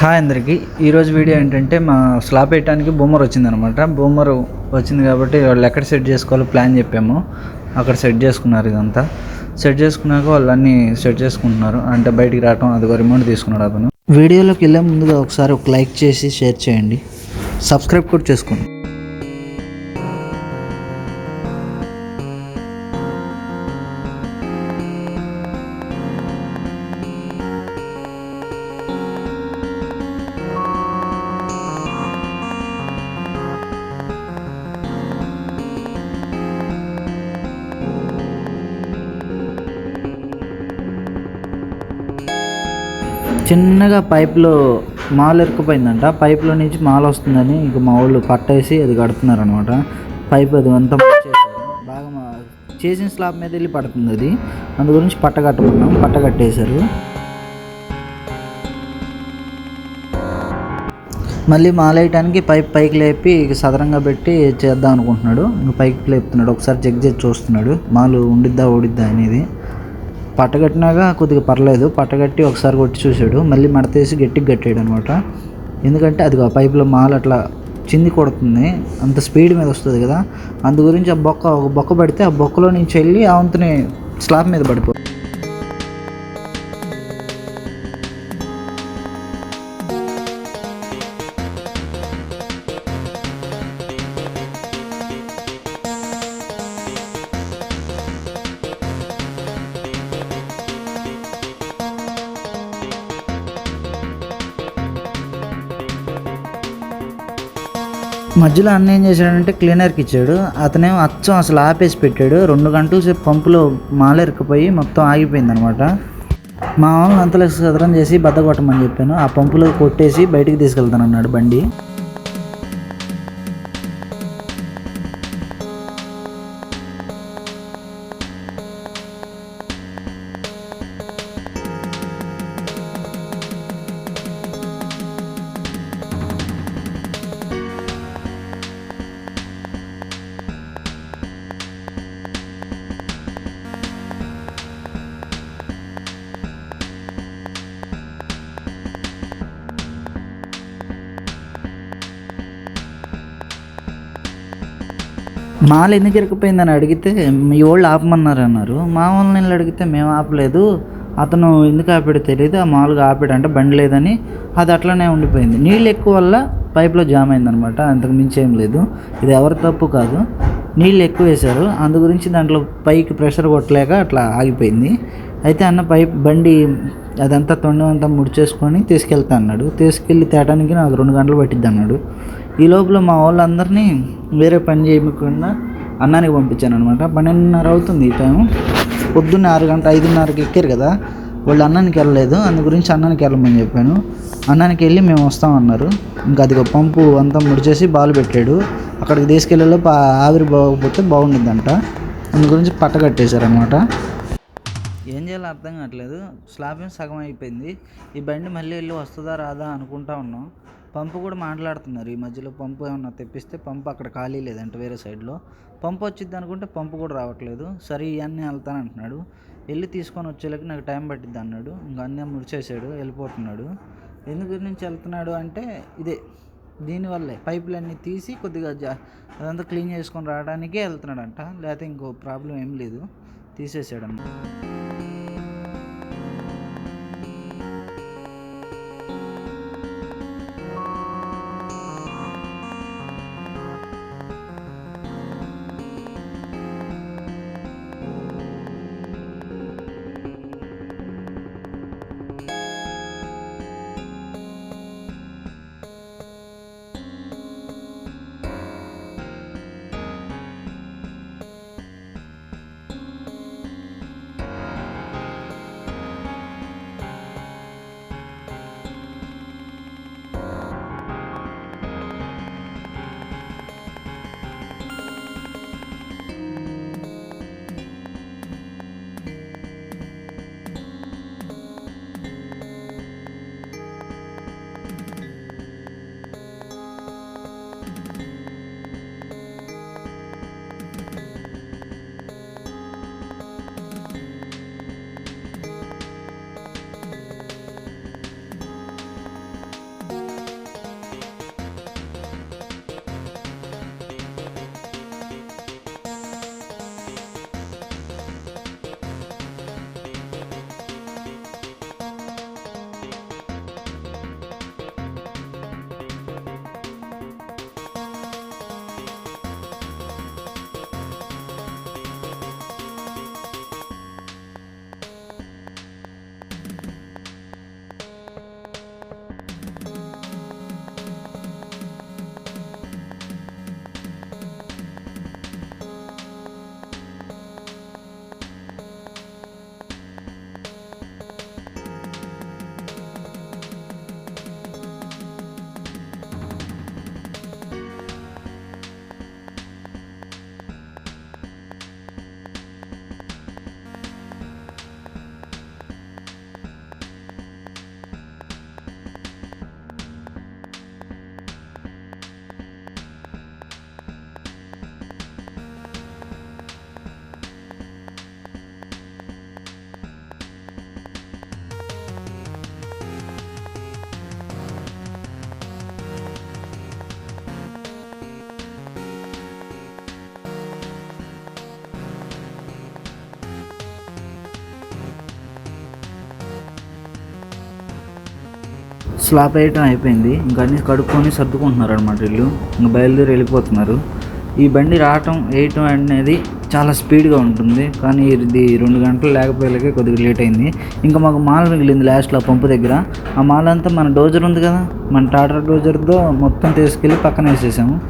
Hi అందరికీ. ఈరోజు video ఏంటంటే మా స్లాబ్ వేయడానికి బూమర్ వచ్చిందనమాట. బూమర్ వచ్చింది కాబట్టి వాళ్ళు ఎక్కడ సెట్ చేసుకోవాలో ప్లాన్ చెప్పాము. అక్కడ సెట్ చేసుకున్నారు ఇదంతా. సెట్ చేసుకున్నాక వాళ్ళు అన్నీ సెట్ చేసుకుంటున్నారు. అంటే బయటికి రావటం అది రిమోట్ తీసుకున్నాడు అతను. వీడియోలోకి వెళ్ళే ముందుగా ఒకసారి ఒక లైక్ చేసి షేర్ చేయండి. సబ్స్క్రైబ్ కూడా చేసుకోండి. చిన్నగా పైప్లో మాల్ ఎరుకుపోయిందంట పైప్లో నుంచి మాల్ వస్తుందని ఇంక మా వాళ్ళు పట్టేసి అది కడుతున్నారు అనమాట పైప్ అది అంతా బాగా మా చేసిన స్లాబ్ మీద వెళ్ళి పడుతుంది అది. అందు గురించి పట్ట కట్టుకున్నాం. పట్ట కట్టేశారు. మళ్ళీ మాలేయటానికి పైప్ పైకి లేపి ఇక సదరంగా పెట్టి చేద్దాం అనుకుంటున్నాడు. ఇంక పైకి లేపుతున్నాడు. ఒకసారి చెక్ చేసి చూస్తున్నాడు. మాలు ఉండిద్దా ఓడిద్దా అనేది. పట్టగట్టినాగా కొద్దిగా పర్లేదు. పట్టగట్టి ఒకసారి కొట్టి చూశాడు. మళ్ళీ మడతేసి గట్టిగా కట్టాడు అనమాట ఎందుకంటే అది ఆ పైపులో మాల్ అట్లా చింది కొడుతుంది. అంత స్పీడ్ మీద వస్తుంది కదా. అందు గురించి ఆ బొక్క ఒక బొక్క పడితే ఆ బొక్కలో నుంచి వెళ్ళి ఆ వంతుని స్లాబ్ మీద పడిపో మధ్యలో అన్న ఏం చేశాడంటే క్లీనర్కి ఇచ్చాడు. అతనే అచ్చం అసలు ఆపేసి పెట్టాడు. రెండు గంటల సేపు పంపులో మాల మొత్తం ఆగిపోయింది అనమాట మా వాళ్ళని అంతలో సదరం చేసి బద్ద కొట్టమని చెప్పాను. ఆ పంపులో కొట్టేసి బయటికి తీసుకెళ్తాను అన్నాడు బండి. మాల ఎందుకు ఇరకపోయిందని అడిగితే మీ వాళ్ళు ఆపమన్నారు అన్నారు. మా వాళ్ళని వెళ్ళి అడిగితే మేము ఆపలేదు. అతను ఎందుకు ఆపాడో తెలియదు ఆ మామూలుగా ఆపాడు అంటే బండి లేదని అది అట్లనే ఉండిపోయింది. నీళ్ళు ఎక్కువ వల్ల పైప్లో జామ్ అయిందనమాట అంతకు మించి ఏం లేదు. ఇది ఎవరి తప్పు కాదు. నీళ్ళు ఎక్కువ వేశారు. అందు గురించి దాంట్లో పైకి ప్రెషర్ కొట్టలేక అట్లా ఆగిపోయింది. అయితే అన్న పైప్ బండి అదంతా తొండం అంతా ముడిచేసుకొని తీసుకెళ్తా అన్నాడు. తీసుకెళ్ళి తేటానికి నాకు రెండు గంటలు పట్టిద్ది అన్నాడు ఈ లోపల మా వాళ్ళందరినీ వేరే పని చేయకుండా అన్నానికి పంపించాను అనమాట పన్నెండున్నర అవుతుంది ఈ టైం పొద్దున్న ఆరు గంట ఐదున్నరకి ఎక్కారు కదా. వాళ్ళు అన్నానికి వెళ్ళలేదు. అందు గురించి అన్నానికి వెళ్ళమని చెప్పాను. అన్నానికి వెళ్ళి మేము వస్తామన్నారు. ఇంకా అది పంపు అంతా ముడిచేసి బాల్ పెట్టాడు. అక్కడికి తీసుకెళ్ళేలో ఆవిరి బాగోకపోతే బాగుండిద్దంట. అందు గురించి పట్ట కట్టేశారనమాట ఏం చేయాలో అర్థం కావట్లేదు. స్లాబ్ సగం అయిపోయింది. ఈ బండి మళ్ళీ వెళ్ళి వస్తుందా రాదా అనుకుంటా ఉన్నాం. పంపు కూడా మాట్లాడుతున్నారు. ఈ మధ్యలో పంపు ఏమన్నా తెప్పిస్తే పంపు అక్కడ ఖాళీ లేదంట వేరే సైడ్లో. పంపు వచ్చింది అనుకుంటే పంపు కూడా రావట్లేదు. సరే ఇవన్నీ వెళ్తాను అంటున్నాడు. వెళ్ళి తీసుకొని వచ్చేలోకి నాకు టైం పట్టిద్ది అన్నాడు. ఇంకా అన్నీ ముడిచేసాడు వెళ్ళిపోతున్నాడు. ఎందుకు నుంచి వెళ్తున్నాడు అంటే ఇదే దీనివల్లే పైపులన్నీ తీసి కొద్దిగా జా అదంతా క్లీన్ చేసుకొని రావడానికే వెళ్తున్నాడంట. లేకపోతే ఇంకో ప్రాబ్లం ఏం లేదు. తీసేసాడన్నమాట స్లాప్ వేయటం అయిపోయింది. ఇంకా అన్ని కడుక్కొని సర్దుకుంటున్నారు అనమాట వీళ్ళు ఇంకా బయలుదేరి వెళ్ళిపోతున్నారు. ఈ బండి రావటం వేయటం అనేది చాలా స్పీడ్గా ఉంటుంది. కానీ ఇది రెండు గంటలు లేకపోయేలాగే కొద్దిగా లేట్ అయింది. ఇంకా మాకు మాల్ మిగిలింది లాస్ట్లో పంపు దగ్గర. ఆ మాల్ అంతా మన డోజర్ ఉంది కదా? మన టాటా డోజర్తో మొత్తం తీసుకెళ్ళి పక్కన వేసేసాము.